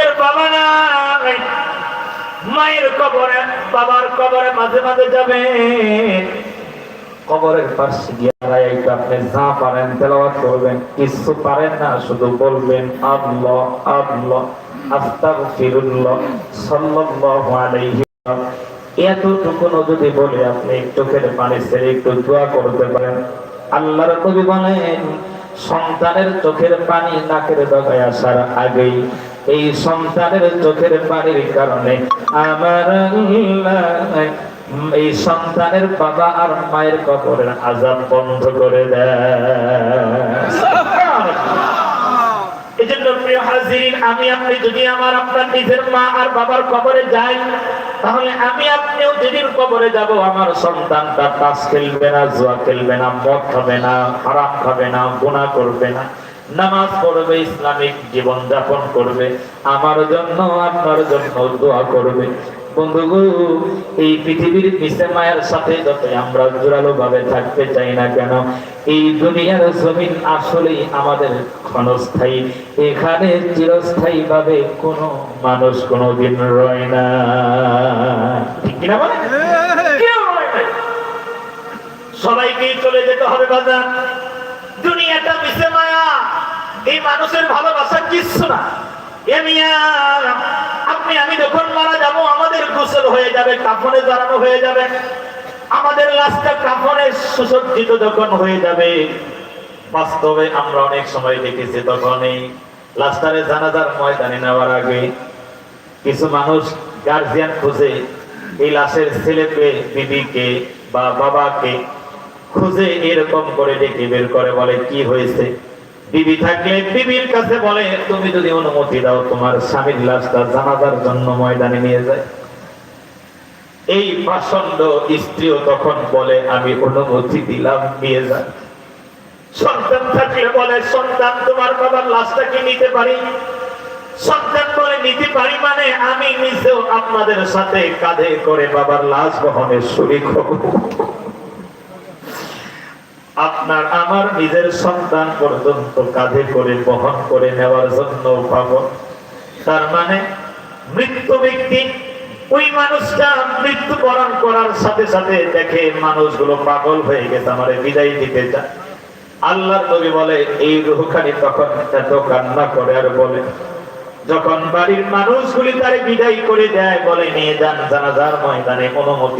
আমাদের বাবা নাই। মায়ের কবরে, বাবার কবরে মাঝে মাঝে যাবে। কবরের পাশে যদি বলে আপনি চোখের পানি একটু দোয়া করতে পারেন। আল্লাহর কবি বলেন, সন্তানের চোখের পানি নাকের ডগায় আসার আগেই এই সন্তানের চোখের পানির কারণে আমার এই সন্তানের বাবা আর মায়ের কবরের আজাব বন্ধ করে দেয়। আমি আপনি যদি আমার আপনার নিজের মা আর বাবার কবরে যাই, তাহলে আমি আপনিও যেদিন কবরে যাব, আমার সন্তানটা তাস খেলবে না, জুয়া খেলবে না, মদ খাবে না, খারাপ খাবে না গুণা করবে না। নামাজ পড়বে ইসলামিক জীবন যাপন করবে আমার জন্য আপনার জন্য দোয়া করবে। বন্ধুগো এই পৃথিবীর নিচে মায়ের সাথে যত আমরা জোরালো ভাবে থাকতে চাই না কেন এই দুনিয়ার জমিন আসলেই আমাদের ক্ষণস্থায়ী। এখানে চিরস্থায়ী ভাবে কোনো মানুষ কোনোদিন রয় না। ঠিক কিনা বলে? রয় না। সবাইকেই চলে যেতে হবে বাজার দুনিয়াটা মিশে মায়া এই মানুষের ভালোবাসা কিচ্ছু না। আপনি, আমি যখন মারা যাব, আমাদের গোসল হয়ে যাবে, কাফনে জড়ানো হয়ে যাবে। আমাদের লাশটা কাফনে সুসজ্জিত যখন হয়ে যাবে, বাস্তবে আমরা অনেক সময় দেখেছি তখন এই লাস্টারে জানাজার ময়দানে নেওয়ার আগে কিছু মানুষ গার্জিয়ান খুঁজে এই লাশের ছেলেকে বিবিকে বা বাবাকে খুঁজে এরকম করে ডেকে বের করে, বলে, কি হয়েছে? বিবি থাকলে বিবির কাছে বলে, তুমি যদি অনুমতি দাও, তোমার স্বামীর লাশটা জানাজার জন্য ময়দানে নিয়ে যায়। এই পাষণ্ড স্ত্রীও তখন বলে, আমি অনুমতি দিলাম, নিয়ে যায় সন্তান থাকলে বলে, সন্তান, তোমার বাবার লাশটাকে নিতে পারি? সন্তান বলে, নিতে পারি মানে আমি নিজেও আপনাদের সাথে কাঁধে করে বাবার লাশ বহনের শরীর হব আপনার, আমার নিজের সন্তান পর্যন্ত কাঁধে করে বহন করে নেওয়ার জন্য পাব। তার মানে মৃত্যু ব্যক্তি, ওই মানুষটা মৃত্যুবরণ করার সাথে সাথে দেখে মানুষগুলো পাগল হয়ে গেছে, আমার বিদায় দিতে চায়। আল্লাহ নবী বলে, এই রুহখানি তখন এত কান্না করে আর বলে যখন বাড়ির মানুষগুলি তারে বিদায় করে দেয়, বলে, নিয়ে যান জানাজার ময়দানে, অনুমতি